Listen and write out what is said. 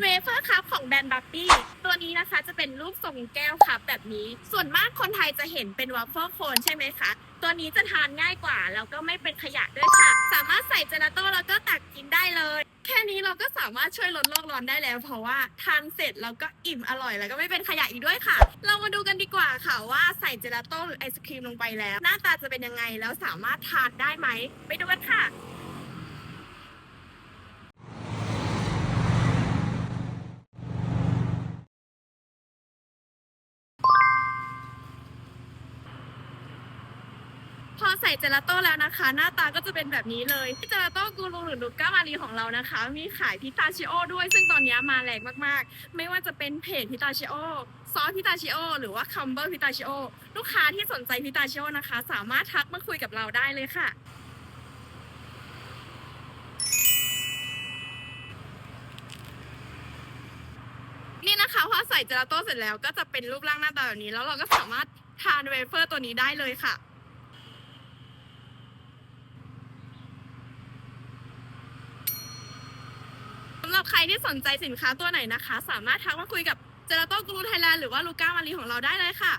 เวเฟอร์คัพของแบรนด์บับบี้ตัวนี้นะคะจะเป็นรูปทรงแก้วคัพแบบนี้ ส่วนมากคนไทยจะเห็นเป็นวัฟเฟิลโคนใช่ไหมคะ ตัวนี้จะทานง่ายกว่า แล้วก็ไม่เป็นขยะด้วยค่ะ สามารถใส่เจลาโต้แล้วก็ตักกินได้เลย แค่นี้เราก็สามารถช่วยลดโลกร้อนได้แล้ว เพราะว่าทานเสร็จแล้วก็อิ่มอร่อย แล้วก็ไม่เป็นขยะอีกด้วยค่ะ เรามาดูกันดีกว่าค่ะว่าใส่เจลาโต้หรือไอศครีมลงไปแล้ว หน้าตาจะเป็นยังไงแล้วสามารถทานได้ไหมไปดูกันค่ะ ใส่เจลาโต้แล้วนะคะ หน้าตาก็จะเป็นแบบนี้เลยเจลาโต้กูรูหรือลูก้ามารีของเรานะคะ มีขายพิตาชิโอด้วย ซึ่งตอนนี้มาแรงมากๆ ไม่ว่าจะเป็นเพจพิตาชิโอซอสพิตาชิโอหรือว่าคัมเบอร์พิตาชิโอลูกค้าที่สนใจพิตาชิโอนะคะ สามารถทักมาคุยกับเราได้เลยค่ะนี่นะคะพอใส่เจลาโต้เสร็จแล้วก็จะเป็นรูปร่างหน้าตาแบบนี้ แล้วเราก็สามารถทานเวเฟอร์ตัวนี้ได้เลยค่ะ สำหรับใครที่สนใจสินค้าตัวไหนนะคะ สามารถทักมาคุยกับเจลาโต้กรูไทยแลนด์หรือว่าลูก้ามารีของเราได้เลยค่ะ